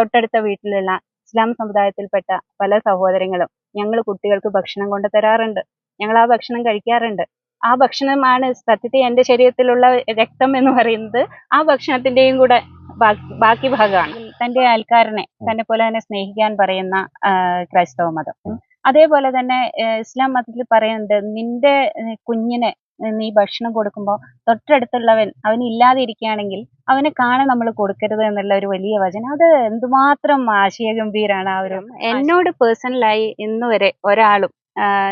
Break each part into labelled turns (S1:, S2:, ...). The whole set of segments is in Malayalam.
S1: തൊട്ടടുത്ത വീട്ടിലുള്ള ഇസ്ലാം സമുദായത്തിൽപ്പെട്ട പല സഹോദരങ്ങളും ഞങ്ങൾ കുട്ടികൾക്ക് ഭക്ഷണം കൊണ്ട് തരാറുണ്ട്. ഞങ്ങൾ ആ ഭക്ഷണം കഴിക്കാറുണ്ട്. ആ ഭക്ഷണമാണ് സത്യത്തിൽ എന്റെ ശരീരത്തിലുള്ള രക്തം എന്ന് പറയുന്നത് ആ ഭക്ഷണത്തിന്റെയും കൂടെ ബാക്കി- ഭാഗമാണ്. തന്റെ അയൽക്കാരനെ തന്നെ പോലെ തന്നെ സ്നേഹിക്കാൻ പറയുന്ന ക്രൈസ്തവ മതം. അതേപോലെ തന്നെ ഇസ്ലാം മതത്തിൽ പറയുന്നുണ്ട് നിന്റെ കുഞ്ഞിനെ നീ ഭക്ഷണം കൊടുക്കുമ്പോൾ തൊട്ടടുത്തുള്ളവൻ അവൻ ഇല്ലാതെ ഇരിക്കുകയാണെങ്കിൽ അവനെ കാണാൻ നമ്മൾ കൊടുക്കരുത് എന്നുള്ള ഒരു വലിയ വചനം. അത് എന്തുമാത്രം ആശയഗംഭീരാണ് ആ ഒരു എന്നോട് പേഴ്സണലായി ഇന്ന് വരെ ഒരാളും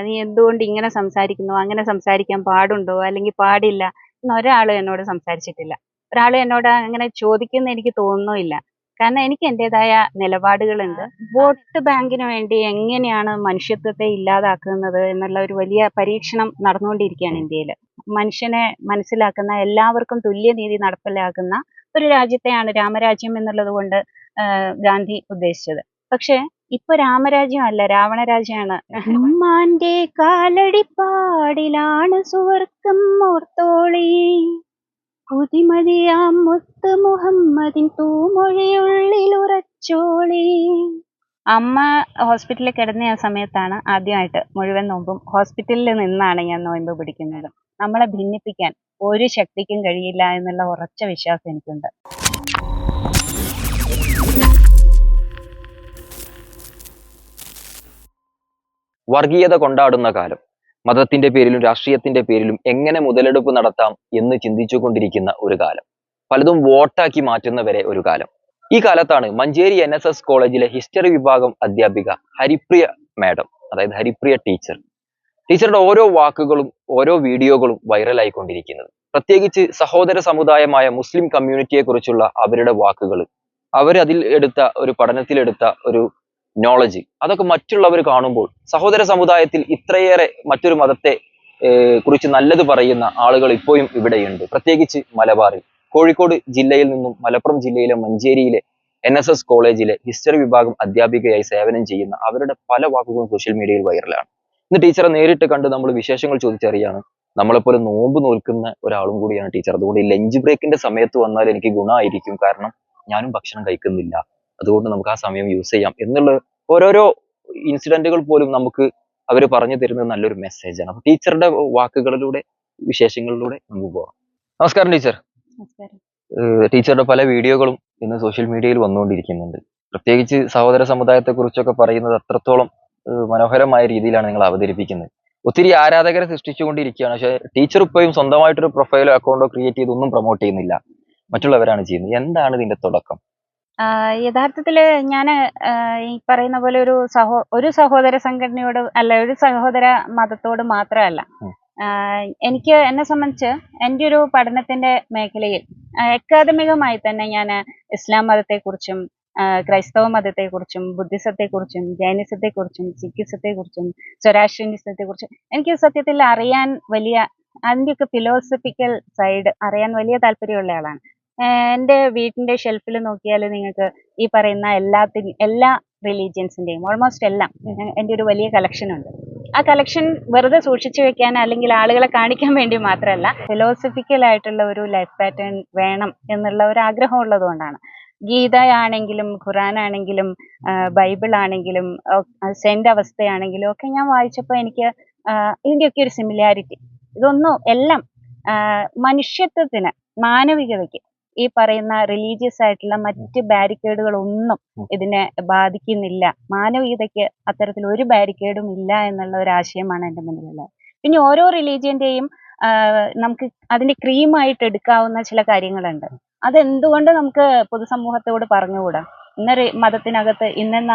S1: നീ എന്തുകൊണ്ട് ഇങ്ങനെ സംസാരിക്കുന്നു? അങ്ങനെ സംസാരിക്കാൻ പാടുണ്ടോ? അല്ലെങ്കിൽ പാടില്ല? എന്ന് ഒരാളും എന്നോട് സംസാരിച്ചിട്ടില്ല. ഒരാൾ എന്നോട് അങ്ങനെ ചോദിക്കുന്ന എനിക്ക് തോന്നുന്നില്ല കാരണം എനിക്ക് എന്റേതായ നിലപാടുകളുണ്ട്. വോട്ട് ബാങ്കിന് വേണ്ടി എങ്ങനെയാണ് മനുഷ്യത്വത്തെ ഇല്ലാതാക്കുന്നത് എന്നുള്ള ഒരു വലിയ പരീക്ഷണം നടന്നുകൊണ്ടിരിക്കുകയാണ് ഇന്ത്യയിൽ മനുഷ്യനെ മനസ്സിലാക്കുന്ന എല്ലാവർക്കും തുല്യനീതി നടപ്പിലാക്കുന്ന ഒരു രാജ്യത്തെയാണ് രാമരാജ്യം എന്നുള്ളത് കൊണ്ട് ഗാന്ധി ഉദ്ദേശിച്ചത്. പക്ഷെ ഇപ്പൊ രാമരാജ്യം അല്ല രാവണരാജ്യമാണ് ഉമ്മാന്റെ കാലടിപ്പാടിലാണ് സുവർക്കം ഓർത്തോളി പുതിമതിയാം മുത്ത് മുഹമ്മദിൻ തൂമൊഴിയുള്ളിൽ ഉറച്ചോളി അമ്മ ഹോസ്പിറ്റലിൽ കിടന്ന ആ സമയത്താണ് ആദ്യമായിട്ട് മുഴുവൻ നോമ്പും ഹോസ്പിറ്റലിൽ നിന്നാണ് ഞാൻ നോയമ്പ് പിടിക്കുന്നത്. നമ്മളെ ഭിന്നിപ്പിക്കാൻ ഒരു ശക്തിക്കും കഴിയില്ല എന്നുള്ള ഉറച്ച വിശ്വാസം എനിക്കുണ്ട്.
S2: വർഗീയത കൊണ്ടാടുന്ന കാലം. മതത്തിന്റെ പേരിലും രാഷ്ട്രീയത്തിന്റെ പേരിലും എങ്ങനെ മുതലെടുപ്പ് നടത്താം എന്ന് ചിന്തിച്ചുകൊണ്ടിരിക്കുന്ന ഒരു കാലം. പലതും വോട്ടാക്കി മാറ്റുന്നവരെ ഒരു കാലം. ഈ കാലത്താണ് മഞ്ചേരി എൻ എസ് എസ് കോളേജിലെ ഹിസ്റ്ററി വിഭാഗം അധ്യാപിക ഹരിപ്രിയ മാഡം അതായത് ഹരിപ്രിയ ടീച്ചർ ടീച്ചറുടെ ഓരോ വാക്കുകളും ഓരോ വീഡിയോകളും വൈറലായിക്കൊണ്ടിരിക്കുന്നത്. പ്രത്യേകിച്ച് സഹോദര സമുദായമായ മുസ്ലിം കമ്മ്യൂണിറ്റിയെ കുറിച്ചുള്ള അവരുടെ വാക്കുകൾ അവരതിൽ എടുത്ത ഒരു പഠനത്തിലെടുത്ത ഒരു നോളജ് അതൊക്കെ മറ്റുള്ളവർ കാണുമ്പോൾ സഹോദര സമുദായത്തിൽ ഇത്രയേറെ മറ്റൊരു മതത്തെ കുറിച്ച് നല്ലത് പറയുന്ന ആളുകൾ ഇപ്പോഴും ഇവിടെയുണ്ട്. പ്രത്യേകിച്ച് മലബാറിൽ. കോഴിക്കോട് ജില്ലയിൽ നിന്നും മലപ്പുറം ജില്ലയിലെ മഞ്ചേരിയിലെ എൻ എസ് എസ് കോളേജിലെ ഹിസ്റ്ററി വിഭാഗം അധ്യാപികയായി സേവനം ചെയ്യുന്ന അവരുടെ പല വാക്കുകളും സോഷ്യൽ മീഡിയയിൽ വൈറലാണ്. ഇന്ന് ടീച്ചറെ നേരിട്ട് കണ്ട് നമ്മൾ വിശേഷങ്ങൾ ചോദിച്ചറിയാണ്. നമ്മളെപ്പോലെ നോമ്പ് നോൽക്കുന്ന ഒരാളും കൂടിയാണ് ടീച്ചർ. അതുകൊണ്ട് ലഞ്ച് ബ്രേക്കിന്റെ സമയത്ത് വന്നാൽ എനിക്ക് ഗുണമായിരിക്കും. കാരണം ഞാനും ഭക്ഷണം കഴിക്കുന്നില്ല. അതുകൊണ്ട് നമുക്ക് ആ സമയം യൂസ് ചെയ്യാം. എന്നുള്ള ഓരോരോ ഇൻസിഡന്റുകൾ പോലും നമുക്ക് അവർ പറഞ്ഞു തരുന്നത് നല്ലൊരു മെസ്സേജാണ് അപ്പൊ ടീച്ചറുടെ വാക്കുകളിലൂടെ വിശേഷങ്ങളിലൂടെ നമുക്ക് പോകാം. നമസ്കാരം ടീച്ചർ. ടീച്ചറുടെ പല വീഡിയോകളും ഇന്ന് സോഷ്യൽ മീഡിയയിൽ വന്നുകൊണ്ടിരിക്കുന്നുണ്ട്. പ്രത്യേകിച്ച് സഹോദര സമുദായത്തെ കുറിച്ചൊക്കെ പറയുന്നത് അത്രത്തോളം മനോഹരമായ രീതിയിലാണ് നിങ്ങൾ അവതരിപ്പിക്കുന്നത്. ഒത്തിരി ആരാധകരെ സൃഷ്ടിച്ചുകൊണ്ടിരിക്കുകയാണ്. പക്ഷെ ടീച്ചർ ഇപ്പോഴും സ്വന്തമായിട്ടൊരു പ്രൊഫൈലോ അക്കൗണ്ടോ ക്രിയേറ്റ് ചെയ്ത് ഒന്നും പ്രൊമോട്ട് ചെയ്യുന്നില്ല. മറ്റുള്ളവരാണ് ചെയ്യുന്നത്. എന്താണ് ഇതിന്റെ തുടക്കം?
S1: ആഹ് യഥാർത്ഥത്തിൽ ഞാൻ ഈ പറയുന്ന പോലെ ഒരു സഹോ ഒരു സഹോദര സംഘടനയോട് അല്ല ഒരു സഹോദര മതത്തോട് മാത്രമല്ല. എനിക്ക് എന്നെ സംബന്ധിച്ച് എന്റെ ഒരു പഠനത്തിന്റെ മേഖലയിൽ അക്കാദമികമായി തന്നെ ഞാൻ ഇസ്ലാം മതത്തെക്കുറിച്ചും ക്രൈസ്തവ മതത്തെക്കുറിച്ചും ബുദ്ധിസത്തെക്കുറിച്ചും ജൈനിസത്തെക്കുറിച്ചും സിഖിസത്തെക്കുറിച്ചും സ്വരാഷ്ട്രീയസത്തെക്കുറിച്ചും എനിക്ക് സത്യത്തിൽ അറിയാൻ വലിയ അതിന്റെയൊക്കെ ഫിലോസഫിക്കൽ സൈഡ് അറിയാൻ വലിയ താല്പര്യമുള്ള ആളാണ്. എന്റെ വീടിന്റെ ഷെൽഫിൽ നോക്കിയാൽ നിങ്ങൾക്ക് ഈ പറയുന്ന എല്ലാത്തിനും എല്ലാ റിലീജിയൻസിന്റെയും ഓൾമോസ്റ്റ് എല്ലാം എന്റെ എന്റെ ഒരു വലിയ കളക്ഷൻ ഉണ്ട്. ആ കളക്ഷൻ വെറുതെ സൂക്ഷിച്ചു വെക്കാൻ അല്ലെങ്കിൽ ആളുകളെ കാണിക്കാൻ വേണ്ടി മാത്രമല്ല ഫിലോസഫിക്കൽ ആയിട്ടുള്ള ഒരു ലൈഫ് പാറ്റേൺ വേണം എന്നുള്ള ഒരു ആഗ്രഹം ഉള്ളതുകൊണ്ടാണ് ഗീതയാണെങ്കിലും ഖുറാൻ ആണെങ്കിലും ബൈബിൾ ആണെങ്കിലും സെന്റ് അവസ്ഥയാണെങ്കിലും ഒക്കെ ഞാൻ വായിച്ചപ്പോൾ എനിക്ക് ഇതിന്റെയൊക്കെ ഒരു സിമിലാരിറ്റി ഇതൊന്നും എല്ലാം മനുഷ്യത്വത്തിന് മാനവികതയ്ക്ക് ഈ പറയുന്ന റിലീജിയസ് ആയിട്ടുള്ള മറ്റ് ബാരിക്കേഡുകളൊന്നും ഇതിനെ ബാധിക്കുന്നില്ല. മാനവീയതയ്ക്ക് അത്തരത്തിൽ ഒരു ബാരിക്കേഡും ഇല്ല എന്നുള്ള ഒരു ആശയമാണ് എന്റെ മുന്നിലുള്ളത്. പിന്നെ ഓരോ റിലീജിയന്റെയും നമുക്ക് അതിന്റെ ക്രീമായിട്ട് എടുക്കാവുന്ന ചില കാര്യങ്ങളുണ്ട്. അതെന്തുകൊണ്ട് നമുക്ക് പൊതുസമൂഹത്തോട് പറഞ്ഞുകൂടാ? ഇന്ന മതത്തിനകത്ത് ഇന്നെന്ന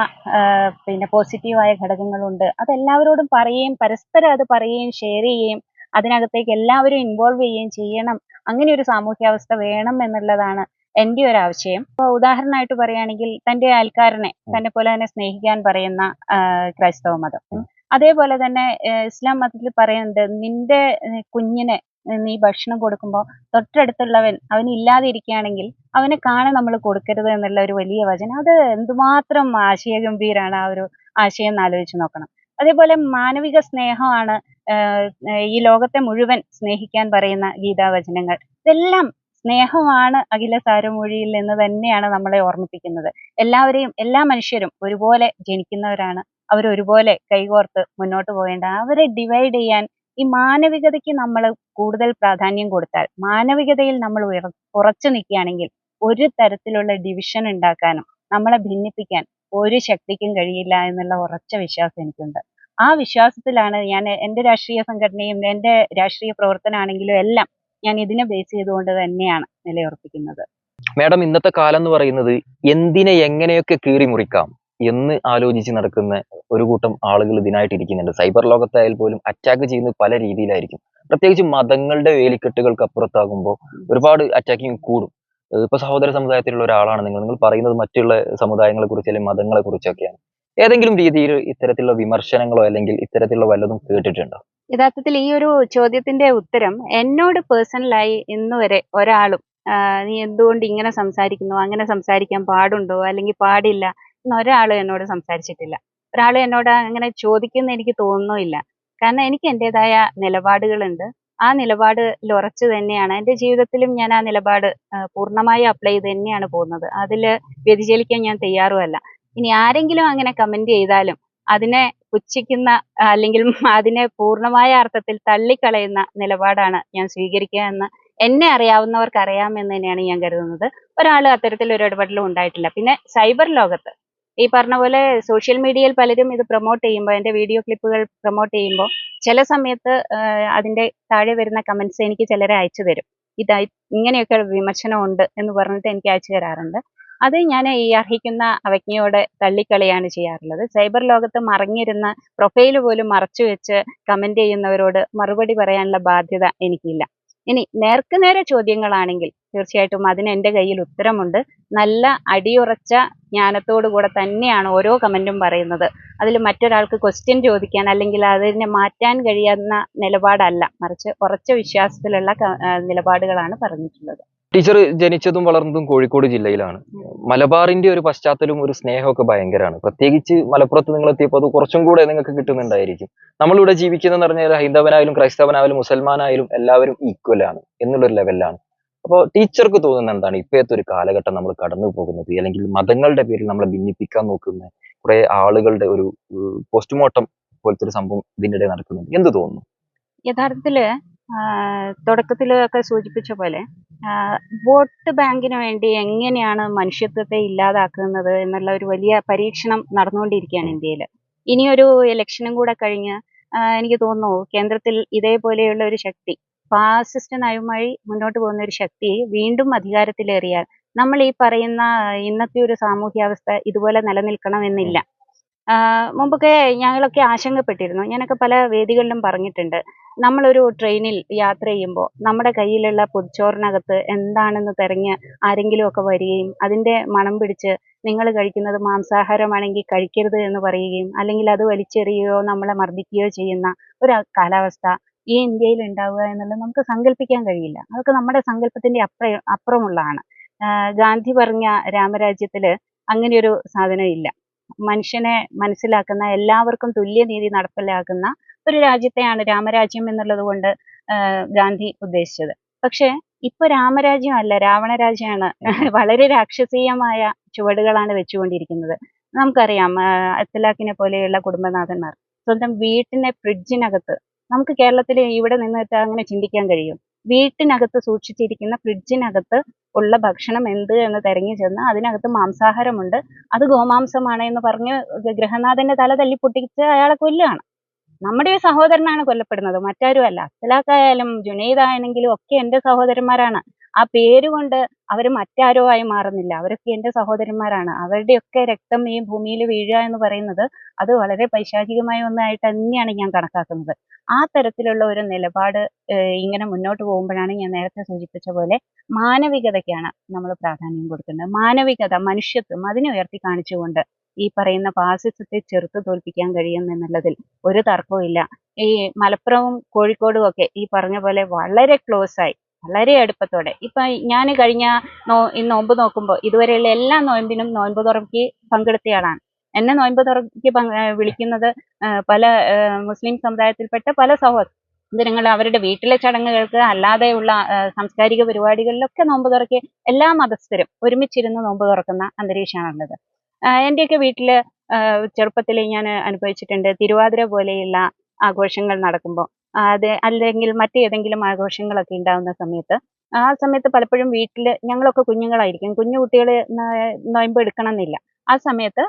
S1: പിന്നെ പോസിറ്റീവായ ഘടകങ്ങളുണ്ട്. അതെല്ലാവരോടും പറയുകയും പരസ്പരം അത് പറയുകയും ഷെയർ ചെയ്യുകയും അതിനകത്തേക്ക് എല്ലാവരും ഇൻവോൾവ് ചെയ്യുകയും ചെയ്യണം. അങ്ങനെ ഒരു സാമൂഹ്യാവസ്ഥ വേണം എന്നുള്ളതാണ് എന്റെ ഒരു ആവശ്യം. ഇപ്പോൾ ഉദാഹരണമായിട്ട് പറയുകയാണെങ്കിൽ തന്റെ അയൽക്കാരനെ തന്നെ പോലെ തന്നെ സ്നേഹിക്കാൻ പറയുന്ന ക്രൈസ്തവ മതം. അതേപോലെ തന്നെ ഇസ്ലാം മതത്തിൽ പറയുന്നുണ്ട് നിന്റെ കുഞ്ഞിനെ നീ ഭക്ഷണം കൊടുക്കുമ്പോൾ തൊട്ടടുത്തുള്ളവൻ അവൻ ഇല്ലാതെ ഇരിക്കുകയാണെങ്കിൽ അവനെ കാണാൻ നമ്മൾ കൊടുക്കരുത് എന്നുള്ള ഒരു വലിയ വചനം. അത് എന്തുമാത്രം ആശയഗംഭീരാണ് ആ ഒരു ആശയം എന്ന് ആലോചിച്ച് നോക്കണം. അതേപോലെ മാനവിക സ്നേഹമാണ് ഈ ലോകത്തെ മുഴുവൻ സ്നേഹിക്കാൻ പറയുന്ന ഗീതാവചനങ്ങൾ. ഇതെല്ലാം സ്നേഹമാണ് അഖില സാരമൊഴിയിൽ എന്ന് തന്നെയാണ് നമ്മളെ ഓർമ്മിപ്പിക്കുന്നത്. എല്ലാവരെയും എല്ലാ മനുഷ്യരും ഒരുപോലെ ജനിക്കുന്നവരാണ്. അവർ ഒരുപോലെ കൈകോർത്ത് മുന്നോട്ട് പോകേണ്ട. അവരെ ഡിവൈഡ് ചെയ്യാൻ ഈ മാനവികതയ്ക്ക് നമ്മൾ കൂടുതൽ പ്രാധാന്യം കൊടുത്താൽ മാനവികതയിൽ നമ്മൾ ഉറച്ചു നിൽക്കുകയാണെങ്കിൽ ഒരു തരത്തിലുള്ള ഡിവിഷൻ ഉണ്ടാക്കാനും നമ്മളെ ഭിന്നിപ്പിക്കാൻ ഒരു ശക്തിക്കും കഴിയില്ല എന്നുള്ള ഉറച്ച വിശ്വാസം എനിക്കുണ്ട്. ആ വിശ്വാസത്തിലാണ് ഞാൻ എന്റെ രാഷ്ട്രീയ സംഘടനയും എന്റെ രാഷ്ട്രീയ പ്രവർത്തനമാണെങ്കിലും എല്ലാം ഞാൻ ഇതിനെ ബേസ് ചെയ്തുകൊണ്ട് തന്നെയാണ് നിലയുറപ്പിക്കുന്നത്.
S2: മാഡം ഇന്നത്തെ കാലം എന്ന് പറയുന്നത് എന്തിനെ എങ്ങനെയൊക്കെ കീറി മുറിക്കാം എന്ന് ആലോചിച്ച് നടക്കുന്ന ഒരു കൂട്ടം ആളുകൾ ഇതിനായിട്ട് ഇരിക്കുന്നുണ്ട്. സൈബർ ലോകത്തായാൽ പോലും അറ്റാക്ക് ചെയ്യുന്നത് പല രീതിയിലായിരിക്കും. പ്രത്യേകിച്ച് മതങ്ങളുടെ വേലിക്കെട്ടുകൾക്ക് അപ്പുറത്താകുമ്പോൾ ഒരുപാട് അറ്റാക്കിങ് കൂടും. ഇപ്പൊ സഹോദര സമുദായത്തിലുള്ള ഒരാളാണ് നിങ്ങൾ. നിങ്ങൾ പറയുന്നത് മറ്റുള്ള സമുദായങ്ങളെ കുറിച്ച് അല്ലെങ്കിൽ മതങ്ങളെ കുറിച്ചൊക്കെയാണ്. ഏതെങ്കിലും രീതിയിൽ ഇത്തരത്തിലുള്ള വിമർശനങ്ങളോ അല്ലെങ്കിൽ ഇത്തരത്തിലുള്ള വല്ലതും കേട്ടിട്ടുണ്ടോ?
S1: യഥാർത്ഥത്തിൽ ഈ ഒരു ചോദ്യത്തിന്റെ ഉത്തരം എന്നോട് പേഴ്സണലായി ഇന്ന് വരെ ഒരാളും നീ എന്തുകൊണ്ട് ഇങ്ങനെ സംസാരിക്കുന്നു? അങ്ങനെ സംസാരിക്കാൻ പാടുണ്ടോ? അല്ലെങ്കിൽ പാടില്ല എന്ന് എന്നോട് സംസാരിച്ചിട്ടില്ല. ഒരാൾ എന്നോട് അങ്ങനെ ചോദിക്കുന്ന എനിക്ക് തോന്നുന്നില്ല കാരണം എനിക്ക് എന്റെതായ നിലപാടുകളുണ്ട്. ആ നിലപാടിൽ ഉറച്ചു തന്നെയാണ്. എന്റെ ജീവിതത്തിലും ഞാൻ ആ നിലപാട് പൂർണമായി അപ്ലൈ ചെയ്ത് തന്നെയാണ് പോകുന്നത്. അതിൽ വ്യതിചലിക്കാൻ ഞാൻ തയ്യാറുമല്ല. ഇനി ആരെങ്കിലും അങ്ങനെ കമന്റ് ചെയ്താലും അതിനെ പുച്ഛിക്കുന്ന അല്ലെങ്കിൽ അതിനെ പൂർണമായ അർത്ഥത്തിൽ തള്ളിക്കളയുന്ന നിലപാടാണ് ഞാൻ സ്വീകരിക്കുക എന്ന് എന്നെ അറിയാവുന്നവർക്ക് അറിയാമെന്ന് തന്നെയാണ് ഞാൻ കരുതുന്നത്. ഒരാൾ അത്തരത്തിൽ ഒരു ഇടപെടലും ഉണ്ടായിട്ടില്ല. പിന്നെ സൈബർ ലോകത്ത് ഈ പറഞ്ഞ പോലെ സോഷ്യൽ മീഡിയയിൽ പലരും ഇത് പ്രൊമോട്ട് ചെയ്യുമ്പോൾ എന്റെ വീഡിയോ ക്ലിപ്പുകൾ പ്രൊമോട്ട് ചെയ്യുമ്പോൾ ചില സമയത്ത് അതിന്റെ താഴെ വരുന്ന കമന്റ്സ് എനിക്ക് ചിലരെ അയച്ചു തരും. ഇതായി ഇങ്ങനെയൊക്കെ വിമർശനം ഉണ്ട് എന്ന് പറഞ്ഞിട്ട് എനിക്ക് അയച്ചു തരാറുണ്ട്. അത് ഞാൻ ഈ അർഹിക്കുന്ന അവജ്ഞയോടെ തള്ളിക്കളയാണ് ചെയ്യാറുള്ളത്. സൈബർ ലോകത്ത് മറഞ്ഞിരുന്ന പ്രൊഫൈൽ പോലും മറച്ചു വെച്ച് കമന്റ് ചെയ്യുന്നവരോട് മറുപടി പറയാനുള്ള ബാധ്യത എനിക്കില്ല. ഇനി നേർക്ക് നേരെ ചോദ്യങ്ങളാണെങ്കിൽ തീർച്ചയായിട്ടും അതിന് എന്റെ കയ്യിൽ ഉത്തരമുണ്ട്. നല്ല അടിയുറച്ച ജ്ഞാനത്തോടു കൂടെ തന്നെയാണ് ഓരോ കമന്റും പറയുന്നത്. അതിൽ മറ്റൊരാൾക്ക് ക്വസ്റ്റ്യൻ ചോദിക്കാൻ അല്ലെങ്കിൽ അതിനെ മാറ്റാൻ കഴിയുന്ന നിലപാടല്ല. മറിച്ച് ഉറച്ച വിശ്വാസത്തിലുള്ള നിലപാടുകളാണ് പറഞ്ഞിട്ടുള്ളത്.
S2: ടീച്ചർ ജനിച്ചതും വളർന്നതും കോഴിക്കോട് ജില്ലയിലാണ്. മലബാറിന്റെ ഒരു പശ്ചാത്തലവും ഒരു സ്നേഹമൊക്കെ ഭയങ്കരമാണ്. പ്രത്യേകിച്ച് മലപ്പുറത്ത് നിങ്ങൾ എത്തിയപ്പോൾ അത് കുറച്ചും കൂടെ നിങ്ങൾക്ക് കിട്ടുന്നുണ്ടായിരിക്കും. നമ്മളിവിടെ ജീവിക്കുന്നതെന്ന് പറഞ്ഞാൽ ഹൈന്ദവനായാലും ക്രൈസ്തവനായാലും മുസൽമാനായാലും എല്ലാവരും ഈക്വൽ ആണ് എന്നുള്ളൊരു ലെവലിലാണ് അപ്പോൾ ടീച്ചർക്ക് തോന്നുന്ന എന്താണ്? ഇപ്പോഴത്തെ ഒരു കാലഘട്ടം നമ്മൾ കടന്നു പോകുന്നത് അല്ലെങ്കിൽ മതങ്ങളുടെ പേരിൽ നമ്മളെ ഭിന്നിപ്പിക്കാൻ നോക്കുന്ന കുറെ ആളുകളുടെ ഒരു പോസ്റ്റ്മോർട്ടം പോലത്തെ ഒരു സംഭവം ഇടയിൽ നടക്കുന്നുണ്ട്. എന്ത് തോന്നുന്നു?
S1: യഥാർത്ഥത്തിൽ തുടക്കത്തിലൊക്കെ സൂചിപ്പിച്ച പോലെ വോട്ട് ബാങ്കിന് വേണ്ടി എങ്ങനെയാണ് മനുഷ്യത്വത്തെ ഇല്ലാതാക്കുന്നത് എന്നുള്ള ഒരു വലിയ പരീക്ഷണം നടന്നുകൊണ്ടിരിക്കുകയാണ് ഇന്ത്യയിൽ ഇനിയൊരു ഇലക്ഷനും കൂടെ കഴിഞ്ഞ് എനിക്ക് തോന്നുന്നു കേന്ദ്രത്തിൽ ഇതേപോലെയുള്ള ഒരു ശക്തി ഫാസിസ്റ്റ് നയവുമായി മുന്നോട്ട് പോകുന്ന ഒരു ശക്തി വീണ്ടും അധികാരത്തിലേറിയാൽ നമ്മൾ ഈ പറയുന്ന ഇന്നത്തെ ഒരു സാമൂഹ്യാവസ്ഥ ഇതുപോലെ നിലനിൽക്കണമെന്നില്ല. മുമ്പൊക്കെ ഞങ്ങളൊക്കെ ആശങ്കപ്പെട്ടിരുന്നു. ഞാനൊക്കെ പല വേദികളിലും പറഞ്ഞിട്ടുണ്ട്. നമ്മളൊരു ട്രെയിനിൽ യാത്ര ചെയ്യുമ്പോൾ നമ്മുടെ കയ്യിലുള്ള പൊതിച്ചോറിനകത്ത് എന്താണെന്ന് തിരഞ്ഞ് ആരെങ്കിലും ഒക്കെ വരികയും അതിന്റെ മണം പിടിച്ച് നിങ്ങൾ കഴിക്കുന്നത് മാംസാഹാരമാണെങ്കിൽ കഴിക്കരുത് എന്ന് പറയുകയും അല്ലെങ്കിൽ അത് വലിച്ചെറിയുകയോ നമ്മളെ മർദ്ദിക്കുകയോ ചെയ്യുന്ന ഒരു കാലാവസ്ഥ ഈ ഇന്ത്യയിൽ ഉണ്ടാവുക എന്നുള്ളത് നമുക്ക് സങ്കല്പിക്കാൻ കഴിയില്ല. അതൊക്കെ നമ്മുടെ സങ്കല്പത്തിന്റെ അപ്ര അപ്പുറമുള്ളതാണ്. ഗാന്ധി പറഞ്ഞ രാമരാജ്യത്തിൽ അങ്ങനെയൊരു സാധനം ഇല്ല മനുഷ്യനെ മനസ്സിലാക്കുന്ന എല്ലാവർക്കും തുല്യനീതി നടപ്പിലാക്കുന്ന ഒരു രാജ്യത്തെയാണ് രാമരാജ്യം എന്നുള്ളത് കൊണ്ട് ഗാന്ധി ഉദ്ദേശിച്ചത്. പക്ഷേ ഇപ്പൊ രാമരാജ്യം അല്ല രാവണരാജ്യമാണ് വളരെ രാക്ഷസീയമായ ചുവടുകളാണ് വെച്ചുകൊണ്ടിരിക്കുന്നത്. നമുക്കറിയാം അത്തലാഖിനെ പോലെയുള്ള കുടുംബനാഥന്മാർ സ്വന്തം വീട്ടിന്റെ ഫ്രിഡ്ജിനകത്ത് നമുക്ക് കേരളത്തിൽ ഇവിടെ നിന്നിട്ട് അങ്ങനെ ചിന്തിക്കാൻ കഴിയും. വീട്ടിനകത്ത് സൂക്ഷിച്ചിരിക്കുന്ന ഫ്രിഡ്ജിനകത്ത് ഉള്ള ഭക്ഷണം എന്ത് എന്ന് തെരഞ്ഞു ചെന്ന് അതിനകത്ത് മാംസാഹാരമുണ്ട്. അത് ഗോമാംസമാണ് എന്ന് പറഞ്ഞ് ഗൃഹനാഥന്റെ തല തല്ലി പൊട്ടിച്ച് അയാളെ കൊല്ലുകയാണ് നമ്മുടെ സഹോദരനാണ് കൊല്ലപ്പെടുന്നത്. മറ്റാരും അല്ല ജുനൈദ് ജുനൈദാണെങ്കിലും ഒക്കെ എന്റെ സഹോദരന്മാരാണ്. ആ പേര് കൊണ്ട് അവർ മറ്റാരോ ആയി മാറുന്നില്ല. അവരൊക്കെ എന്റെ സഹോദരന്മാരാണ്. അവരുടെയൊക്കെ രക്തം ഈ ഭൂമിയിൽ വീഴുക എന്ന് പറയുന്നത് അത് വളരെ പൈശാചികമായ ഒന്നായിട്ട് തന്നെയാണ് ഞാൻ കണക്കാക്കുന്നത്. ആ തരത്തിലുള്ള ഒരു നിലപാട് ഇങ്ങനെ മുന്നോട്ട് പോകുമ്പോഴാണ് ഞാൻ നേരത്തെ സൂചിപ്പിച്ച പോലെ മാനവികതയ്ക്കാണ് നമ്മൾ പ്രാധാന്യം കൊടുക്കുന്നത്. മാനവികത മനുഷ്യത്വം അതിനെ ഉയർത്തി കാണിച്ചുകൊണ്ട് ഈ പറയുന്ന ഫാസിസത്തെ ചെറുത്ത് തോൽപ്പിക്കാൻ കഴിയും എന്നുള്ളതിൽ ഒരു തർക്കവും ഈ മലപ്പുറവും കോഴിക്കോടും ഒക്കെ ഈ പറഞ്ഞ പോലെ വളരെ ക്ലോസ് ആയി വളരെ അടുപ്പത്തോടെ. ഇപ്പൊ ഞാൻ കഴിഞ്ഞ നോ ഈ നോമ്പ് നോക്കുമ്പോൾ ഇതുവരെയുള്ള എല്ലാ നോയമ്പിനും നോയമ്പ് തുറക്കി പങ്കെടുത്തയാളാണ് എന്നെ നോയമ്പ് തുറക്കി വിളിക്കുന്നത് പല മുസ്ലിം സമുദായത്തിൽപ്പെട്ട പല സഹോദരൻ ജനങ്ങൾ അവരുടെ വീട്ടിലെ ചടങ്ങുകൾക്ക് അല്ലാതെയുള്ള സാംസ്കാരിക പരിപാടികളിലൊക്കെ നോമ്പ് തുറക്കി എല്ലാ മതസ്ഥരും ഒരുമിച്ചിരുന്ന് നോമ്പ് തുറക്കുന്ന അന്തരീക്ഷമാണുള്ളത് എന്റെയൊക്കെ വീട്ടിൽ ചെറുപ്പത്തിൽ ഞാൻ അനുഭവിച്ചിട്ടുണ്ട് തിരുവാതിര പോലെയുള്ള ആഘോഷങ്ങൾ നടക്കുമ്പോൾ അത് അല്ലെങ്കിൽ മറ്റേതെങ്കിലും ആഘോഷങ്ങളൊക്കെ ഉണ്ടാകുന്ന സമയത്ത്. ആ സമയത്ത് പലപ്പോഴും വീട്ടിൽ ഞങ്ങളൊക്കെ കുഞ്ഞുങ്ങളായിരിക്കും. കുഞ്ഞു കുട്ടികൾ നോയമ്പ് എടുക്കണമെന്നില്ല. ആ സമയത്ത്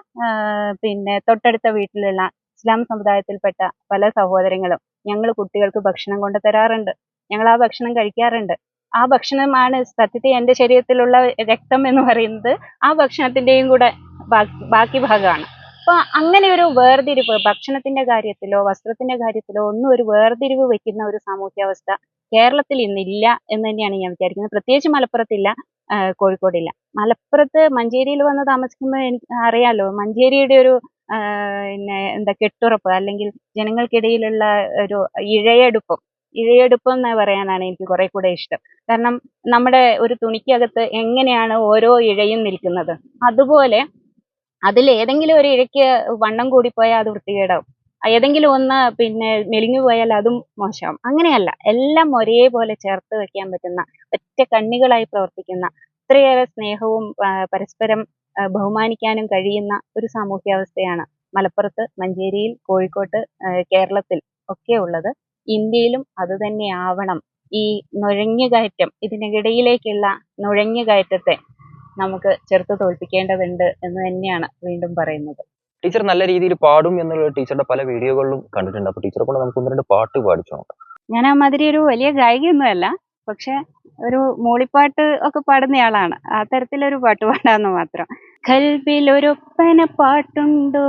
S1: പിന്നെ തൊട്ടടുത്ത വീട്ടിലുള്ള ഇസ്ലാം സമുദായത്തിൽപ്പെട്ട പല സഹോദരങ്ങളും ഞങ്ങൾ കുട്ടികൾക്ക് ഭക്ഷണം കൊണ്ട് തരാറുണ്ട്. ഞങ്ങൾ ആ ഭക്ഷണം കഴിക്കാറുണ്ട്. ആ ഭക്ഷണമാണ് സത്യത്തിൽ എന്റെ ശരീരത്തിലുള്ള രക്തം എന്ന് പറയുന്നത് ആ ഭക്ഷണത്തിന്റെയും കൂടെ ബാക്കി ഭാഗമാണ്. അപ്പൊ അങ്ങനെ ഒരു വേർതിരിവ് ഭക്ഷണത്തിന്റെ കാര്യത്തിലോ വസ്ത്രത്തിന്റെ കാര്യത്തിലോ ഒന്നും ഒരു വേർതിരിവ് വെക്കുന്ന ഒരു സാമൂഹ്യാവസ്ഥ കേരളത്തിൽ ഇന്നില്ല എന്ന് തന്നെയാണ് ഞാൻ വിചാരിക്കുന്നത്. പ്രത്യേകിച്ച് മലപ്പുറത്തില്ല കോഴിക്കോടില്ല. മലപ്പുറത്ത് മഞ്ചേരിയിൽ വന്ന് താമസിക്കുമ്പോൾ എനിക്ക് അറിയാലോ മഞ്ചേരിയുടെ ഒരു പിന്നെ എന്താ കെട്ടുറപ്പ് അല്ലെങ്കിൽ ജനങ്ങൾക്കിടയിലുള്ള ഒരു ഇഴയെടുപ്പം. ഇഴയെടുപ്പം എന്ന് പറയാനാണ് എനിക്ക് കുറെ കൂടെ ഇഷ്ടം. കാരണം നമ്മുടെ ഒരു തുണിക്കകത്ത് എങ്ങനെയാണ് ഓരോ ഇഴയും നിൽക്കുന്നത്? അതുപോലെ അതിൽ ഏതെങ്കിലും ഒരു ഇഴയ്ക്ക് വണ്ണം കൂടിപ്പോയാൽ അത് വൃത്തികേടാവും. ഏതെങ്കിലും ഒന്ന് പിന്നെ മെലിഞ്ഞു പോയാൽ അതും മോശമാവും. അങ്ങനെയല്ല എല്ലാം ഒരേപോലെ ചേർത്ത് വെക്കാൻ പറ്റുന്ന ഒറ്റ കണ്ണികളായി പ്രവർത്തിക്കുന്ന ഇത്രയേറെ സ്നേഹവും പരസ്പരം ബഹുമാനിക്കാനും കഴിയുന്ന ഒരു സാമൂഹ്യാവസ്ഥയാണ് മലപ്പുറത്ത് മഞ്ചേരിയിൽ കോഴിക്കോട്ട് കേരളത്തിൽ ഒക്കെ ഉള്ളത്. ഇന്ത്യയിലും അത് തന്നെ ആവണം. ഈ നുഴഞ്ഞുകയറ്റം ഇതിനിടയിലേക്കുള്ള നുഴഞ്ഞുകയറ്റത്തെ നമുക്ക് ചെറുത്ത് തോൽപ്പിക്കേണ്ടതുണ്ട് എന്ന് തന്നെയാണ് വീണ്ടും പറയുന്നത്.
S2: ടീച്ചർ നല്ല രീതിയിൽ പാടും എന്നുള്ള ടീച്ചറുടെ പല വീഡിയോകളിലും കണ്ടിട്ടുണ്ട്. അപ്പൊ ടീച്ചറെ കൊണ്ട് നമുക്ക് ഒന്ന് രണ്ട് പാട്ട് പാടിച്ചു നോക്കാം.
S1: ഞാൻ ആ മാതിരി ഒരു വലിയ ഗായികയൊന്നുമല്ല. പക്ഷെ ഒരു മൂളിപ്പാട്ട് ഒക്കെ പാടുന്നയാളാണ്. ആ തരത്തിലൊരു പാട്ട് പാടാന്ന് മാത്രം. കൽബിലൊരൊപ്പന പാട്ടുണ്ടോ?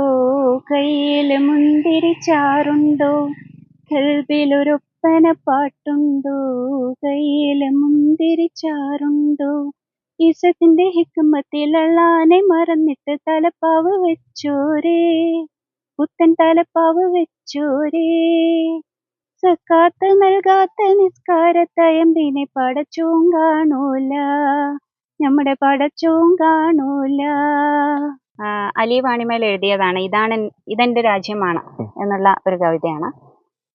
S1: കയ്യിൽ മുന്തിരി ചാറുണ്ടോ? കൽബിൽ ഒരു ഒപ്പന പാട്ടുണ്ടോ? കയ്യിൽ മുന്തിരി ചാറുണ്ടോ ഈസത്തിന്റെ ഹിക്കുമ്പത്തിലള്ളാനെ മറന്നിട്ട് തലപ്പാവ് വെച്ചോരേ. പുത്തൻ തലപ്പാവ് വെച്ചോരേ. സക്കാത്ത് നൽകാത്ത നിസ്കാരത്തയമ്പിനെ പടച്ചോം കാണൂല. നമ്മുടെ പടച്ചോം കാണൂല. അലി വാണിമേൽ എഴുതിയതാണ് ഇതാണ് ഇതെന്റെ രാജ്യമാണ് എന്നുള്ള ഒരു കവിതയാണ്.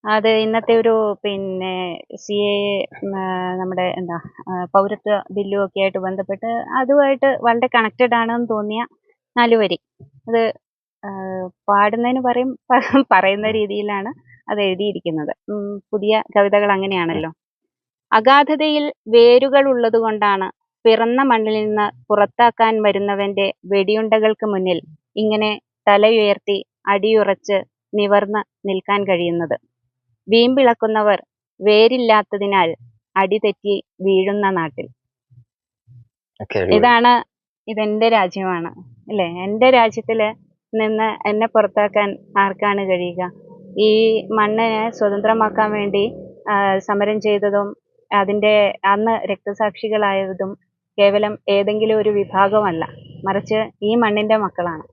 S1: അത് ഇന്നത്തെ ഒരു പിന്നെ സി എ നമ്മുടെ എന്താ പൗരത്വ ബില്ലും ഒക്കെ ആയിട്ട് ബന്ധപ്പെട്ട് അതുമായിട്ട് വളരെ കണക്റ്റഡ് ആണെന്ന് തോന്നിയ നാലുവരി അത് പാടുന്നതിന് പറയും പറയുന്ന രീതിയിലാണ് അത് എഴുതിയിരിക്കുന്നത്. പുതിയ കവിതകൾ അങ്ങനെയാണല്ലോ. അഗാധതയിൽ വേരുകൾ ഉള്ളതുകൊണ്ടാണ് പിറന്ന മണ്ണിൽ നിന്ന് പുറത്താക്കാൻ വരുന്നവന്റെ വെടിയുണ്ടകൾക്ക് മുന്നിൽ ഇങ്ങനെ തലയുയർത്തി അടിയുറച്ച് നിവർന്ന് നിൽക്കാൻ കഴിയുന്നത്. വീമ്പിളക്കുന്നവർ വേരില്ലാത്തതിനാൽ അടിതെറ്റി വീഴുന്ന നാട്ടിൽ. ഇതാണ് ഇതെന്റെ രാജ്യമാണ് അല്ലെ? എന്റെ രാജ്യത്തിൽ നിന്ന് എന്നെ പുറത്താക്കാൻ ആർക്കാണ് കഴിയുക? ഈ മണ്ണിനെ സ്വതന്ത്രമാക്കാൻ വേണ്ടി സമരം ചെയ്തതും അതിന്റെ അന്ന് രക്തസാക്ഷികളായതും കേവലം ഏതെങ്കിലും ഒരു വിഭാഗമല്ല. മറിച്ച് ഈ മണ്ണിന്റെ മക്കളാണ്.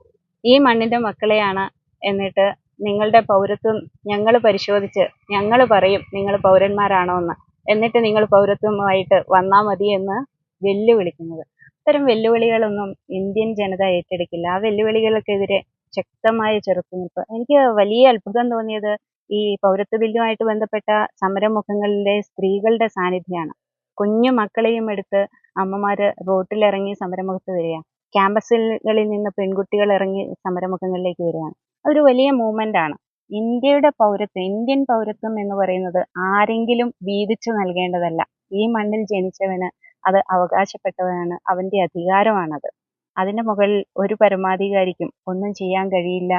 S1: ഈ മണ്ണിന്റെ മക്കളെയാണ് എന്നിട്ട് നിങ്ങളുടെ പൗരത്വം ഞങ്ങൾ പരിശോധിച്ച് ഞങ്ങൾ പറയും നിങ്ങൾ പൗരന്മാരാണോ എന്ന് എന്നിട്ട് നിങ്ങൾ പൗരത്വമായിട്ട് വന്നാൽ മതി എന്ന് വെല്ലുവിളിക്കുന്നത്. അത്തരം വെല്ലുവിളികളൊന്നും ഇന്ത്യൻ ജനത ഏറ്റെടുക്കില്ല. ആ വെല്ലുവിളികൾക്കെതിരെ ശക്തമായ ചെറുത്തുനിൽപ്പ്. എനിക്ക് വലിയ അത്ഭുതം തോന്നിയത് ഈ പൗരത്വ ബില്ലുമായിട്ട് ബന്ധപ്പെട്ട സമരമുഖങ്ങളിലെ സ്ത്രീകളുടെ സാന്നിധ്യമാണ് കുഞ്ഞു മക്കളെയും എടുത്ത് അമ്മമാര് റോട്ടിലിറങ്ങി സമരമുഖത്ത് വരിക ക്യാമ്പസുകളിൽ നിന്ന് പെൺകുട്ടികൾ ഇറങ്ങി സമരമുഖങ്ങളിലേക്ക് വരികയാണ്. അതൊരു വലിയ മൂവ്മെന്റ് ആണ്. ഇന്ത്യയുടെ പൗരത്വം ഇന്ത്യൻ പൗരത്വം എന്ന് പറയുന്നത് ആരെങ്കിലും വീതിച്ചു നൽകേണ്ടതല്ല. ഈ മണ്ണിൽ ജനിച്ചവന് അത് അവകാശപ്പെട്ടവനാണ് അവന്റെ അധികാരമാണത്. അതിന്റെ മുകളിൽ ഒരു പരമാധികാരിക്കും ഒന്നും ചെയ്യാൻ കഴിയില്ല.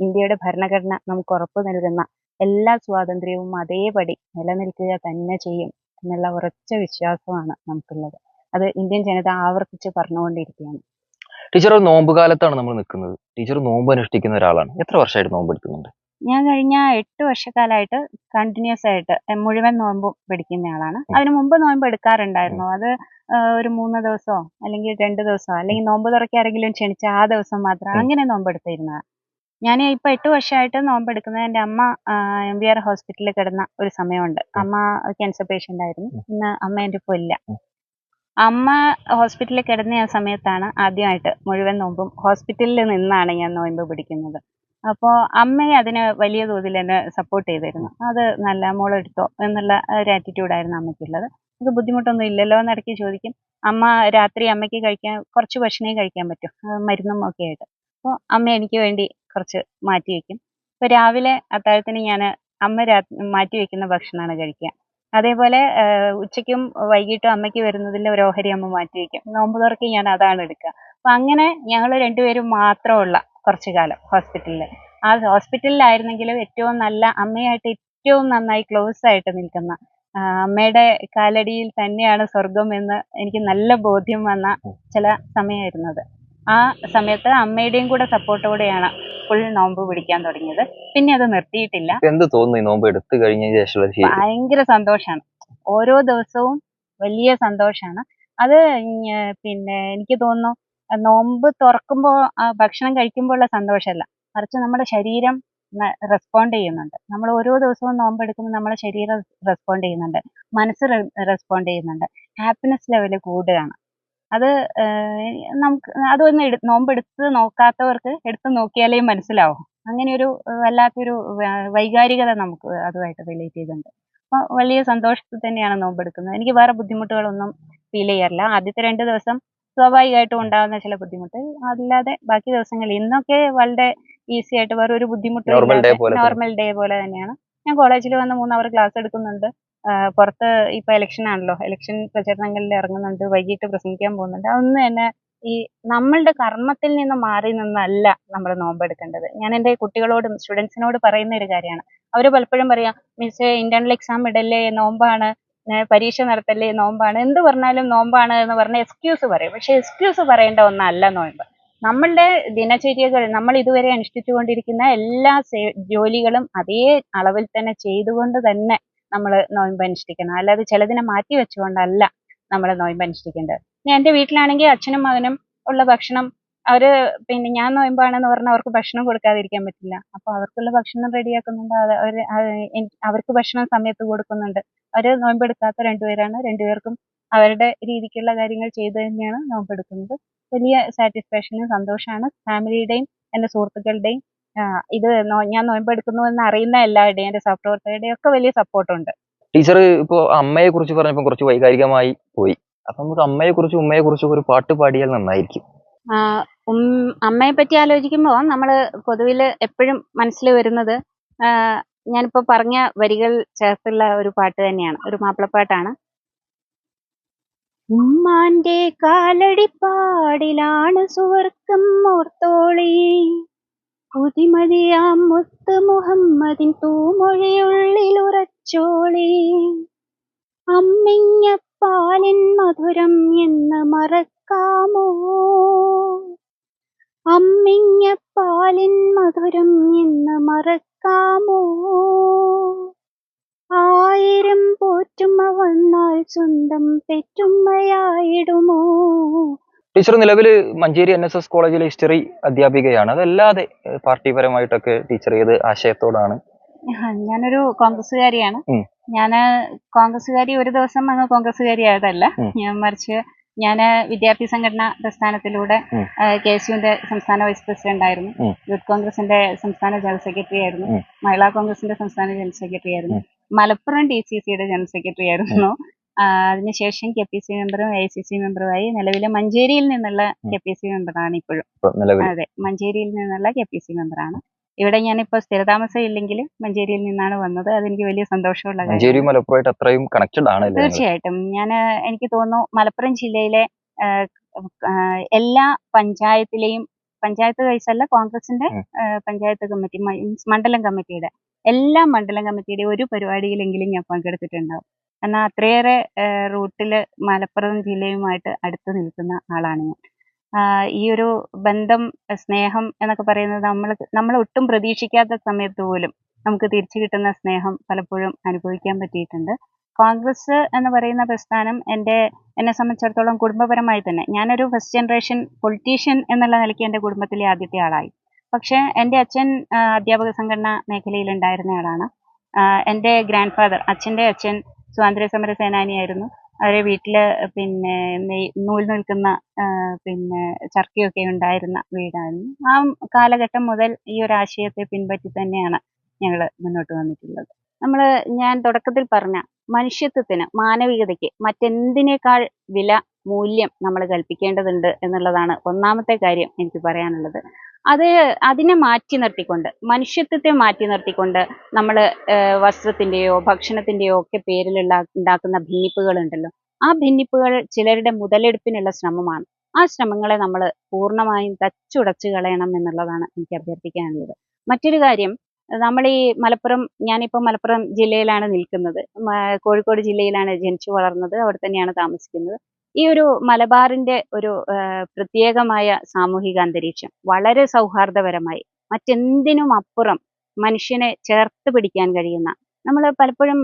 S1: ഇന്ത്യയുടെ ഭരണഘടന നമുക്ക് ഉറപ്പു നൽകുന്ന എല്ലാ സ്വാതന്ത്ര്യവും അതേപടി നിലനിൽക്കുക തന്നെ ചെയ്യും എന്നുള്ള ഉറച്ച വിശ്വാസമാണ് നമുക്കുള്ളത്. അത് ഇന്ത്യൻ ജനത ആവർത്തിച്ച് പറഞ്ഞുകൊണ്ടിരിക്കുകയാണ്.
S2: ടീച്ചർ ഒരു നോമ്പ് കാലത്താണ് നമ്മൾ നിൽക്കുന്നത്. ടീച്ചർ നോമ്പ് അനുഷ്ഠിക്കുന്ന ഒരാളാണ്. എത്ര വർഷമായിട്ട് നോമ്പ് എടുക്കുന്നുണ്ട്?
S1: ഞാൻ കഴിഞ്ഞ എട്ട് വർഷക്കാലമായിട്ട് കണ്ടിന്യൂസ് ആയിട്ട് മുഴുവൻ നോമ്പും പിടിക്കുന്ന ആളാണ്. അതിനു മുമ്പ് നോമ്പ് എടുക്കാറുണ്ടായിരുന്നു. അത് ഒരു മൂന്ന് ദിവസമോ അല്ലെങ്കിൽ രണ്ട് ദിവസമോ അല്ലെങ്കിൽ നോമ്പ് തുറക്കി ആരെങ്കിലും ക്ഷണിച്ച ആ ദിവസം മാത്രം അങ്ങനെ നോമ്പ് എടുത്തിരുന്നതാണ് ഞാൻ ഇപ്പൊ എട്ട് വർഷമായിട്ട് നോമ്പ് എടുക്കുന്നത് എന്റെ അമ്മ എം വി ആർ ഹോസ്പിറ്റലിൽ കിടന്ന ഒരു സമയമുണ്ട്. അമ്മ ക്യാൻസർ പേഷ്യന്റ് ആയിരുന്നു. ഇന്ന് അമ്മ എന്റെ ഇപ്പോൾ ഇല്ല. അമ്മ ഹോസ്പിറ്റലിൽ കിടന്ന ആ സമയത്താണ് ആദ്യമായിട്ട് മുഴുവൻ നോമ്പും ഹോസ്പിറ്റലിൽ നിന്നാണ് ഞാൻ നോയമ്പ് പിടിക്കുന്നത്. അപ്പോൾ അമ്മയെ അതിന് വലിയ തോതിൽ എന്നെ സപ്പോർട്ട് ചെയ്തിരുന്നു. അത് നല്ല മോളെടുത്തോ എന്നുള്ള ഒരു ആറ്റിറ്റ്യൂഡായിരുന്നു അമ്മയ്ക്കുള്ളത്. അത് ബുദ്ധിമുട്ടൊന്നും ഇല്ലല്ലോ എന്ന് ഇടയ്ക്ക് ചോദിക്കും. അമ്മ രാത്രി അമ്മയ്ക്ക് കഴിക്കാൻ കുറച്ച് ഭക്ഷണേ കഴിക്കാൻ പറ്റും. മരുന്നും ഒക്കെ ആയിട്ട്. അപ്പോൾ അമ്മ എനിക്ക് വേണ്ടി കുറച്ച് മാറ്റി വയ്ക്കും. ഇപ്പോൾ രാവിലെ അത്താഴത്തിന് ഞാൻ അമ്മ രാ മാറ്റി വയ്ക്കുന്ന ഭക്ഷണമാണ് കഴിക്കുക. അതേപോലെ ഉച്ചയ്ക്കും വൈകിട്ടും അമ്മയ്ക്ക് വരുന്നതിൽ ഒരു ഓഹരി അമ്മ മാറ്റി വെക്കും. നോമ്പ് തുറക്കി ഞാൻ അതാണ് എടുക്കുക. അപ്പൊ അങ്ങനെ ഞങ്ങൾ രണ്ടുപേരും മാത്രമുള്ള കുറച്ചു കാലം ഹോസ്പിറ്റലിൽ ആ ഹോസ്പിറ്റലിലായിരുന്നെങ്കിലും ഏറ്റവും നല്ല അമ്മയായിട്ട് ഏറ്റവും നന്നായി ക്ലോസ് ആയിട്ട് നിൽക്കുന്ന അമ്മയുടെ കാലടിയിൽ തന്നെയാണ് സ്വർഗം എന്ന് എനിക്ക് നല്ല ബോധ്യം വന്ന ചില സമയമായിരുന്നത്. ആ സമയത്ത് അമ്മയുടെയും കൂടെ സപ്പോർട്ടോടെയാണ് ഫുൾ നോമ്പ് പിടിക്കാൻ തുടങ്ങിയത്. പിന്നെ അത് നിർത്തിയിട്ടില്ല.
S2: എന്ത് തോന്നുന്നു ഈ നോമ്പ് എടുത്തു കഴിഞ്ഞ ശേഷം
S1: ഭയങ്കര സന്തോഷാണ്. ഓരോ ദിവസവും വലിയ സന്തോഷാണ്. അത് പിന്നെ എനിക്ക് തോന്നുന്നു നോമ്പ് തുറക്കുമ്പോൾ ഭക്ഷണം കഴിക്കുമ്പോൾ ഉള്ള സന്തോഷമല്ല. മറിച്ച് നമ്മുടെ ശരീരം റെസ്പോണ്ട് ചെയ്യുന്നുണ്ട്. നമ്മൾ ഓരോ ദിവസവും നോമ്പ് എടുക്കുമ്പോൾ നമ്മുടെ ശരീരം റെസ്പോണ്ട് ചെയ്യുന്നുണ്ട്. മനസ്സ് റെസ്പോണ്ട് ചെയ്യുന്നുണ്ട്. ഹാപ്പിനെസ് ലെവൽ കൂടുകയാണ് അത് നമുക്ക് അതൊന്ന് എടു നോമ്പെടുത്ത് നോക്കാത്തവർക്ക് എടുത്ത് നോക്കിയാലേ മനസ്സിലാവും. അങ്ങനെ ഒരു ഏഹ് വല്ലാത്തൊരു വൈകാരികത നമുക്ക് അതുമായിട്ട് റിലേറ്റ് ചെയ്തിട്ടുണ്ട്. അപ്പോൾ വലിയ സന്തോഷത്തിൽ തന്നെയാണ് നോമ്പെടുക്കുന്നത്. എനിക്ക് വേറെ ബുദ്ധിമുട്ടുകളൊന്നും ഫീൽ ചെയ്യാറില്ല. ആദ്യത്തെ രണ്ട് ദിവസം സ്വാഭാവികമായിട്ടും ഉണ്ടാകുന്ന ചില ബുദ്ധിമുട്ട്. അല്ലാതെ ബാക്കി ദിവസങ്ങളിൽ ഇന്നൊക്കെ വളരെ ഈസി ആയിട്ട് വേറെ ഒരു ബുദ്ധിമുട്ടും നോർമൽ ഡേ പോലെ തന്നെയാണ്. ഞാൻ കോളേജിൽ വന്ന് മൂന്ന് അവർ ക്ലാസ് എടുക്കുന്നുണ്ട്. പുറത്ത് ഇപ്പൊ ഇലക്ഷൻ ആണല്ലോ. ഇലക്ഷൻ പ്രചരണങ്ങളിൽ ഇറങ്ങുന്നുണ്ട് വൈകിട്ട് പ്രസംഗിക്കാൻ പോകുന്നുണ്ട്. അതൊന്നും തന്നെ ഈ നമ്മളുടെ കർമ്മത്തിൽ നിന്ന് മാറി നിന്നല്ല നമ്മൾ നോമ്പെടുക്കേണ്ടത്. ഞാൻ എന്റെ കുട്ടികളോടും സ്റ്റുഡൻസിനോട് പറയുന്ന ഒരു കാര്യമാണ്. അവർ പലപ്പോഴും പറയാം മിസ് ഇന്റേണൽ എക്സാം ഇടല്ലേ നോമ്പാണ്. പരീക്ഷ നടത്തല്ലേ നോമ്പാണ്. എന്ത് പറഞ്ഞാലും നോമ്പാണ് എന്ന് പറഞ്ഞ എക്സ്ക്യൂസ് പറയും. പക്ഷെ എക്സ്ക്യൂസ് പറയേണ്ട ഒന്നല്ല നോമ്പ് നമ്മളുടെ ദിനചര്യകൾ നമ്മൾ ഇതുവരെ അനുഷ്ഠിച്ചുകൊണ്ടിരിക്കുന്ന എല്ലാ ജോലികളും അതേ അളവിൽ തന്നെ ചെയ്തുകൊണ്ട് തന്നെ നമ്മൾ നോയമ്പ് അനുഷ്ഠിക്കണം അല്ലാതെ ചിലതിനെ മാറ്റി വെച്ചുകൊണ്ടല്ല നമ്മൾ നോയമ്പ് അനുഷ്ഠിക്കേണ്ടത് ഇനി എന്റെ വീട്ടിലാണെങ്കിൽ അച്ഛനും മകനും ഉള്ള ഭക്ഷണം അവർ പിന്നെ ഞാൻ നോയമ്പാണെന്ന് പറഞ്ഞാൽ അവർക്ക് ഭക്ഷണം കൊടുക്കാതിരിക്കാൻ പറ്റില്ല. അപ്പൊ അവർക്കുള്ള ഭക്ഷണം റെഡിയാക്കുന്നുണ്ട്. അവർ അവർക്ക് ഭക്ഷണം സമയത്ത് കൊടുക്കുന്നുണ്ട്. അവർ നോയമ്പെടുക്കാത്ത രണ്ടുപേരാണ്. രണ്ടുപേർക്കും അവരുടെ രീതിക്കുള്ള കാര്യങ്ങൾ ചെയ്തു തന്നെയാണ് നോമ്പെടുക്കുന്നത്. വലിയ സാറ്റിസ്ഫാക്ഷനും സന്തോഷമാണ് ഫാമിലിയുടെയും എന്റെ സുഹൃത്തുക്കളുടെയും ഇത് നോ- ഞാൻ നോയമ്പെടുക്കുന്നു എന്ന് അറിയുന്ന എല്ലാവരുടെയും എന്റെ സഹപ്രവർത്തകരുടെയും ഒക്കെ വലിയ സപ്പോർട്ട് ഉണ്ട്
S2: ടീച്ചർ ഇപ്പോ അമ്മയെ കുറിച്ച് പറഞ്ഞപ്പോ കുറച്ച് വൈകാരികമായി പോയി. അപ്പൊ നമുക്ക് അമ്മയെ കുറിച്ചും ഉമ്മയെ കുറിച്ചും ഒരു പാട്ട് പാടിയാൽ നന്നായിരിക്കും.
S1: അമ്മയെ പറ്റി ആലോചിക്കുമ്പോൾ നമ്മൾ പൊതുവിൽ എപ്പോഴും മനസ്സിൽ വരുന്നത് ആ, ഞാനിപ്പോ പറഞ്ഞ വരികൾ ചേർത്തുള്ള ഒരു പാട്ട് തന്നെയാണ് ഒരു മാപ്പിളപ്പാട്ടാണ്. ഉമ്മാന്റെ കാലടിപ്പാടിലാണ് സുവർക്കം ഓർത്തോളി. പുതിമതിയാം മുത്ത് മുഹമ്മദിൻ തൂമൊഴിയുള്ളിൽ ഉറച്ചോളി. അമ്മിഞ്ഞപ്പാലിൻ മധുരം എന്ന് മറക്കാമോ? അമ്മിഞ്ഞപ്പാലിൻ മധുരം എന്ന് മറക്കാമോ? ആയിരം പോറ്റുമ്മ വന്നാൽ സ്വന്തം പെറ്റുമ്മയായിടുമോ?
S2: ടീച്ചർ നിലവിൽ മഞ്ചേരി എൻ എസ് എസ് കോളേജിലെ ഹിസ്റ്ററി അധ്യാപികയാണ്. അതല്ലാതെ പാർട്ടിപരമായിട്ടൊക്കെ ടീച്ചർ ഏത് ആശയത്തോടാണ്?
S1: ഞാനൊരു കോൺഗ്രസ്സുകാരിയാണ്. ഞാൻ കോൺഗ്രസ്സുകാരി ഒരു ദിവസം അങ്ങ് കോൺഗ്രസ്സുകാരി ആയതല്ല ഞാൻ മറിച്ച് ഞാൻ വിദ്യാർത്ഥി സംഘടനാ പ്രസ്ഥാനത്തിലൂടെ. കെ എസ് യുവിന്റെ സംസ്ഥാന വൈസ് പ്രസിഡന്റ് ആയിരുന്നു യൂത്ത് കോൺഗ്രസിന്റെ സംസ്ഥാന ജനറൽ സെക്രട്ടറി ആയിരുന്നു. മഹിളാ കോൺഗ്രസിന്റെ സംസ്ഥാന ജനറൽ സെക്രട്ടറി ആയിരുന്നു മലപ്പുറം ഡി സി സിയുടെ ജനറൽ സെക്രട്ടറി ആയിരുന്നു അതിനുശേഷം കെ പി സി മെമ്പറും എ ഐ സി സി മെമ്പറുമായി നിലവിലെ മഞ്ചേരിയിൽ നിന്നുള്ള കെ പി സി മെമ്പറാണ് ഇപ്പോഴും. അതെ മഞ്ചേരിയിൽ നിന്നുള്ള കെ പി സി മെമ്പറാണ്. ഇവിടെ ഞാനിപ്പോ സ്ഥിരതാമസം ഇല്ലെങ്കിൽ മഞ്ചേരിയിൽ നിന്നാണ് വന്നത്. അതെനിക്ക് വലിയ സന്തോഷമുള്ള
S2: മലപ്പുറമായിട്ട് അത്രയും കണക്റ്റഡ് ആണ്?
S1: തീർച്ചയായിട്ടും. ഞാൻ എനിക്ക് തോന്നുന്നു മലപ്പുറം ജില്ലയിലെ എല്ലാ പഞ്ചായത്തിലെയും പഞ്ചായത്ത് വൈസല്ല കോൺഗ്രസിന്റെ പഞ്ചായത്ത് കമ്മിറ്റി മണ്ഡലം കമ്മിറ്റിയുടെ എല്ലാ മണ്ഡലം കമ്മിറ്റിയുടെ ഒരു പരിപാടിയിലെങ്കിലും ഞാൻ പങ്കെടുത്തിട്ടുണ്ടാവും. കാരണം അത്രയേറെ റൂട്ടിൽ മലപ്പുറം ജില്ലയുമായിട്ട് അടുത്ത് നിൽക്കുന്ന ആളാണ് ഞാൻ. ഈ ഒരു ബന്ധം സ്നേഹം എന്നൊക്കെ പറയുന്നത് നമ്മൾ നമ്മൾ ഒട്ടും പ്രതീക്ഷിക്കാത്ത സമയത്ത് പോലും നമുക്ക് തിരിച്ചു കിട്ടുന്ന സ്നേഹം പലപ്പോഴും അനുഭവിക്കാൻ പറ്റിയിട്ടുണ്ട്. കോൺഗ്രസ് എന്ന് പറയുന്ന പ്രസ്ഥാനം എന്റെ എന്നെ സംബന്ധിച്ചിടത്തോളം കുടുംബപരമായി തന്നെ. ഞാനൊരു ഫസ്റ്റ് ജനറേഷൻ പൊളിറ്റീഷ്യൻ എന്നുള്ള നിലയ്ക്ക് എന്റെ കുടുംബത്തിലെ ആദ്യത്തെ ആളായി. പക്ഷേ എന്റെ അച്ഛൻ അധ്യാപക സംഘടനാ മേഖലയിൽ ഉണ്ടായിരുന്ന ആളാണ് എന്റെ ഗ്രാൻഡ് ഫാദർ അച്ഛന്റെ അച്ഛൻ സ്വാതന്ത്ര്യ സമര സേനാനിയായിരുന്നു. അവരെ വീട്ടിൽ പിന്നെ നൂൽ നിൽക്കുന്ന പിന്നെ ചർക്കയൊക്കെ ഉണ്ടായിരുന്ന വീടായിരുന്നു. ആ കാലഘട്ടം മുതൽ ഈ ഒരു ആശയത്തെ പിൻപറ്റി തന്നെയാണ് ഞങ്ങൾ മുന്നോട്ട് വന്നിട്ടുള്ളത്. നമ്മൾ ഞാൻ തുടക്കത്തിൽ പറഞ്ഞ മനുഷ്യത്വത്തിന് മാനവികതയ്ക്ക് മറ്റെന്തിനേക്കാൾ വില മൂല്യം നമ്മൾ കൽപ്പിക്കേണ്ടതുണ്ട് എന്നുള്ളതാണ് ഒന്നാമത്തെ കാര്യം എനിക്ക് പറയാനുള്ളത്. അത് അതിനെ മാറ്റി നിർത്തിക്കൊണ്ട് മനുഷ്യത്വത്തെ മാറ്റി നിർത്തിക്കൊണ്ട് നമ്മൾ വസ്ത്രത്തിന്റെയോ ഭക്ഷണത്തിന്റെയോ ഒക്കെ പേരിലുള്ള ഉണ്ടാക്കുന്ന ഭിന്നിപ്പുകൾ ഉണ്ടല്ലോ ആ ഭിന്നിപ്പുകൾ ചിലരുടെ മുതലെടുപ്പിനുള്ള ശ്രമമാണ്. ആ ശ്രമങ്ങളെ നമ്മൾ പൂർണമായും തച്ചുടച്ചു കളയണം എന്നുള്ളതാണ് എനിക്ക് അഭ്യർത്ഥിക്കാനുള്ളത്. മറ്റൊരു കാര്യം നമ്മൾ ഈ മലപ്പുറം ഞാനിപ്പോൾ മലപ്പുറം ജില്ലയിലാണ് നിൽക്കുന്നത്. കോഴിക്കോട് ജില്ലയിലാണ് ജനിച്ചു വളർന്നത് അവിടെ തന്നെയാണ് താമസിക്കുന്നത്. ഈ ഒരു മലബാറിന്റെ ഒരു പ്രത്യേകമായ സാമൂഹിക അന്തരീക്ഷം വളരെ സൗഹാർദ്ദപരമായി മറ്റെന്തിനും അപ്പുറം മനുഷ്യനെ ചേർത്ത് പിടിക്കാൻ കഴിയുന്ന നമ്മൾ പലപ്പോഴും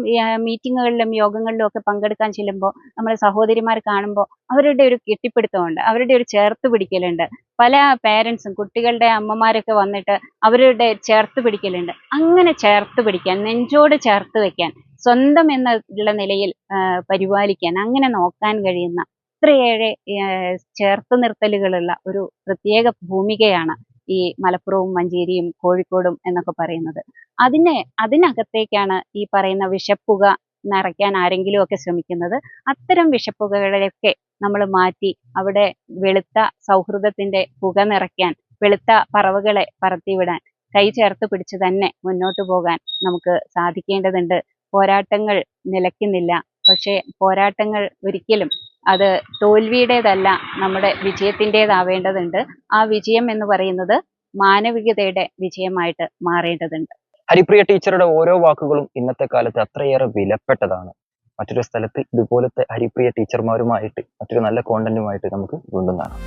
S1: മീറ്റിങ്ങുകളിലും യോഗങ്ങളിലും ഒക്കെ പങ്കെടുക്കാൻ ചെല്ലുമ്പോൾ നമ്മൾ സഹോദരിമാർ കാണുമ്പോൾ അവരുടെ ഒരു കെട്ടിപ്പിടുത്തമുണ്ട് അവരുടെ ഒരു ചേർത്ത് പിടിക്കലുണ്ട്. പല പേരൻസും കുട്ടികളുടെ അമ്മമാരൊക്കെ വന്നിട്ട് അവരുടെ ചേർത്ത് പിടിക്കലുണ്ട്. അങ്ങനെ ചേർത്ത് പിടിക്കാൻ നെഞ്ചോട് ചേർത്ത് വെക്കാൻ സ്വന്തം എന്നുള്ള നിലയിൽ പരിപാലിക്കാൻ അങ്ങനെ നോക്കാൻ കഴിയുന്ന ഇത്രയേറെ ആ, ചേർത്ത് നിർത്തലുകളുള്ള ഒരു പ്രത്യേക ഭൂമികയാണ് ഈ മലപ്പുറവും മഞ്ചേരിയും കോഴിക്കോടും എന്നൊക്കെ പറയുന്നത്. അതിനെ അതിനകത്തേക്കാണ് ഈ പറയുന്ന വിഷപ്പുക നിറയ്ക്കാൻ ആരെങ്കിലും ഒക്കെ ശ്രമിക്കുന്നത്. അത്തരം വിഷപ്പുകകളെയൊക്കെ നമ്മൾ മാറ്റി അവിടെ വെളുത്ത സൗഹൃദത്തിന്റെ പുക നിറയ്ക്കാൻ വെളുത്ത പറവുകളെ പറത്തിവിടാൻ കൈ ചേർത്ത് പിടിച്ച് തന്നെ മുന്നോട്ട് പോകാൻ നമുക്ക് സാധിക്കേണ്ടതുണ്ട്. പോരാട്ടങ്ങൾ നിലയ്ക്കുന്നില്ല. പക്ഷേ പോരാട്ടങ്ങൾ ഒരിക്കലും അത് തോൽവിയുടേതല്ല നമ്മുടെ വിജയത്തിന്റെതാവേണ്ടതുണ്ട്. ആ വിജയം എന്ന് പറയുന്നത് മാനവികതയുടെ വിജയമായിട്ട് മാറേണ്ടതുണ്ട്.
S2: ഹരിപ്രിയ ടീച്ചറുടെ ഓരോ വാക്കുകളും ഇന്നത്തെ കാലത്ത് അത്രയേറെ വിലപ്പെട്ടതാണ്. മറ്റൊരു സ്ഥലത്ത് ഇതുപോലത്തെ ഹരിപ്രിയ ടീച്ചർമാരുമായിട്ട് മറ്റൊരു നല്ല കോണ്ടന്റുമായിട്ട് നമുക്ക് വീണ്ടും കാണാം.